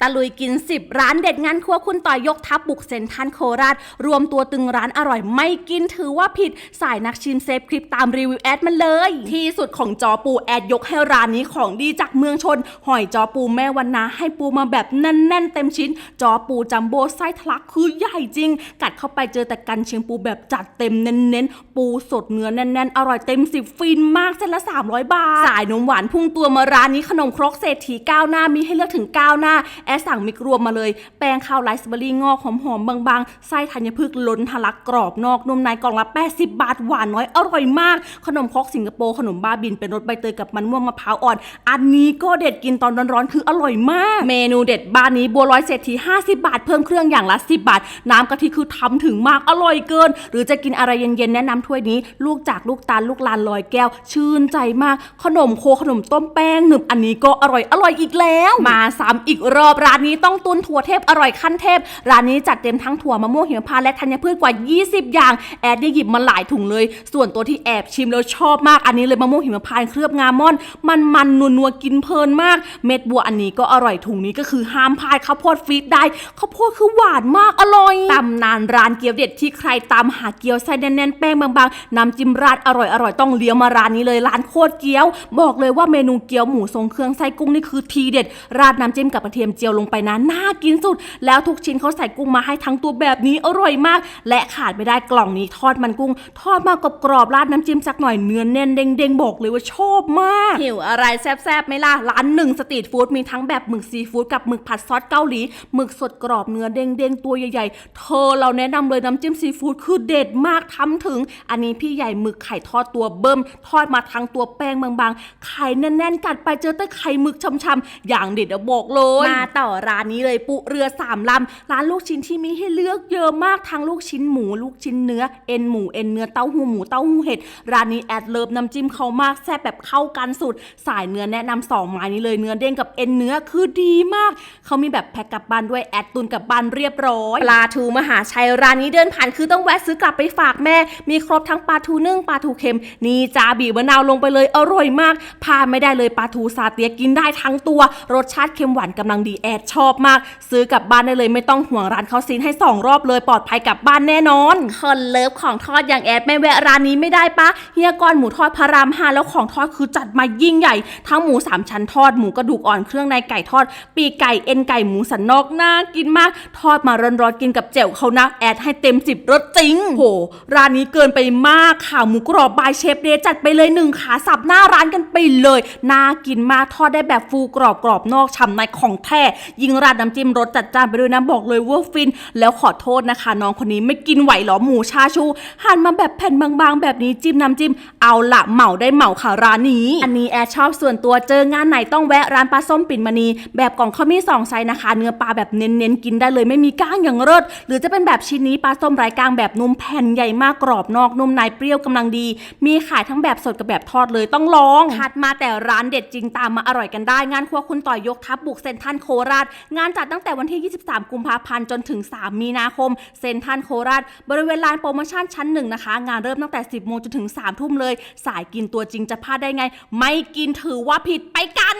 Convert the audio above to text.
ตะลุยกิน 10 ร้านเด็ดงานครัวคุณต่อยยกทัพบุกเซ็นทันโคราช รวมตัวตึงร้านอร่อยไม่กินถือว่าผิด สายนักชิมเซฟคลิปตามรีวิวแอดมันเลย ที่สุดของจอปูแอดยกให้ร้านนี้ของดีจากเมืองชน หอยจอปูแม่วันนาให้ปูมาแบบแน่นๆเต็มชิ้น จอปูจัมโบ้ไส้ทะลักคือใหญ่จริง กัดเข้าไปเจอแต่กันเชียงปูแบบจัดเต็มเน้นๆ ปูสดเนื้อแน่นๆ อร่อยเต็มสิบฟินมากเส้นละ 300 บาท สายนมหวานพุ่งตัวมาร้านนี้ขนมครกเศรษฐีก้าวหน้ามีให้เลือกถึง9หน้าแอดสั่งมิกรวมมาเลย แป้งข้าวไรซ์เบอร์รี่งอกหอมๆบางๆ ไส้ธัญพืชล้นทะลักกรอบนอกนุ่มในกล่องละ80 บาทหวานน้อยอร่อยมาก ขนมครกสิงคโปร์ขนมบ้าบินเป็นรสใบเตยกับมันม่วงมะพร้าวอ่อน อันนี้ก็เด็ดกินตอนร้อนๆคืออร่อยมาก เมนูเด็ดบ้านนี้บัวลอยเศรษฐี50 บาท เพิ่มเครื่องอย่างละ 10 บาท น้ำกะทิคือทำถึงมากอร่อยเกิน หรือจะกินอะไรเย็นๆแนะนำถ้วยนี้ ลูกจากลูกตาลลูกลานลอยแก้ว ชื่นใจมาก ขนมโคขนมต้มแป้งหนึบอันนี้ก็อร่อยอร่อยอีกแล้ว มาซ้ำอีกรอบร้านนี้ต้องตุนถั่วเทพอร่อยขั้นเทพ ร้านนี้จัดเต็มทั้งถั่วมะม่วงหิมพานต์และธัญพืชกว่า 20 อย่าง แอดได้หยิบมาหลายถุงเลย ส่วนตัวที่แอบชิมแล้วชอบมากอันนี้เลยมะม่วงหิมพานต์เคลือบงาม่อน มันมันนัวนัวกินเพลินมาก เม็ดบัวอันนี้ก็อร่อยถุงนี้ก็คือห้ามพลาดข้าวโพดฟรีดได้ข้าวโพดคือหวานมากอร่อยตำนานร้านเกี๊ยวเด็ดที่ใครตามหาเกี๊ยวไส้แน่นๆแป้งบางๆน้ำจิ้มราดอร่อยอร่อยต้องเลี้ยวมาร้านนี้เลยร้านโคตรเกี๊ยว บอกเลยว่าเมนูเกี๊ยวหมูทรงเครื่องไส้กุ้งนี่คือทีเด็ด ราดน้ำจิ้มกับกระเทียมเจียวียวลงไปนะน่ากินสุด แล้วทุกชิ้นเขาใส่กุ้งมาให้ทั้งตัวแบบนี้อร่อยมาก และขาดไม่ได้กล่องนี้ทอดมันกุ้ง ทอดมากรอบๆราดน้ำจิ้มสักหน่อยเนื้อแน่นเด้งๆบอกเลยว่าชอบมากหิวอะไรแซ่บๆไหมล่ะร้านหนึ่งสตรีทฟู้ดมีทั้งแบบหมึกซีฟู้ดกับหมึกผัดซอสเกาหลีหมึกสดกรอบเนื้อเด้งๆตัวใหญ่ๆ เธอเราแนะนำเลยน้ำจิ้มซีฟู้ดคือเด็ดมากทำถึง อันนี้พี่ใหญ่หมึกไข่ทอดตัวเบิ่มทอดมาทั้งตัวแป้งบางๆไข่แน่นๆกัดไปเจอแต่ไข่หมึกช่ำๆอย่างเด็ดอะบอกเลยมาต่อร้านนี้เลยปุเรือสามลำร้านลูกชิ้นที่มีให้เลือกเยอะมากทั้งลูกชิ้นหมูลูกชิ้นเนื้อเอ็นหมูเอ็นเนื้อเต้าหู้หมูเต้าหู้เห็ดร้านนี้แอดเลิฟน้ำจิ้มเขามากแซ่บแบบเข้ากันสุด สายเนื้อแนะนำสองไม้นี้เลยเนื้อเด้งกับเอ็นเนื้อคือดีมาก เขามีแบบแพ็คกลับบ้านด้วยแอดตุนกลับบ้านเรียบร้อยปลาทูมหาชัยร้านนี้เดินผ่านคือต้องแวะซื้อกลับไปฝากแม่ มีครบทั้งปลาทูนึ่งปลาทูเค็ม นี่จาบีบมะนาวลงไปเลยอร่อยมากพลาดไม่ได้เลยปลาทูซาเตียกินได้ทั้งตัว รสชาติเค็มหวานกำลังดีแอดชอบมาก ซื้อกลับบ้านได้เลยไม่ต้องห่วงร้านเขาซีนให้สองรอบเลยปลอดภัยกลับบ้านแน่นอน คนเลิฟของทอดอย่างแอดไม่แวะร้านนี้ไม่ได้ปะเฮียกรหมูทอดพระรามห้าแล้วของทอดคือจัดมายิ่งใหญ่ ทั้งหมูสามชั้นทอดหมูกระดูกอ่อนเครื่องในไก่ทอด ปีกไก่เอ็นไก่หมูสันนอกน่ากินมาก ทอดมาร้อนๆกินกับแจ่วเขานะแอดให้เต็มสิบรสจริงโหร้านนี้เกินไปมากค่ะหมูกรอบบายเชฟเดจัดไปเลยหนึ่งขาสับหน้าร้านกันไปเลยน่ากินมากทอดได้แบบฟูกรอบกรอบนอกฉ่ำในของแท้ยิงราดน้ำจิ้มรสจัดจ้านไปด้วยนะบอกเลยว่าฟิน แล้วขอโทษนะคะ น้องคนนี้ไม่กินไหวหรอหมูชาชูหั่นมาแบบแผ่นบางๆ แบบนี้จิ้มน้ำจิ้ม เอาละเหมาได้เหมาค่ะร้านนี้ อันนี้แอร์ชอบส่วนตัวเจองานไหนต้องแวะร้านปลาส้มปิ่นมณี แบบกล่องเขาวมีสองไซส์นะคะ เนื้อปลาแบบเน้นๆกินได้เลยไม่มีก้างอย่างเลิศหรือจะเป็นแบบชิ้นนี้ปลาส้มไร้ก้างแบบนุ่มแผ่นใหญ่มากกรอบนอกนุ่มในเปรี้ยวกำลังดี มีขายทั้งแบบสดกับแบบทอดเลยต้องลองถัดมาแต่ร้านเด็ดจริงตามมาอร่อยกันได้ งานครัวคุณต่อยยกทัพบุกเซนทันโคราช งานจัดตั้งแต่วันที่ 23 กุมภาพันธ์จนถึง 3 มีนาคม เซนทรันโคราช บริเวณลานโปรโมชั่นชั้นหนึ่งนะคะ งานเริ่มตั้งแต่ 10โมงจนถึง 3 ทุ่มเลย สายกินตัวจริงจะพลาดได้ไง ไม่กินถือว่าผิดไปกัน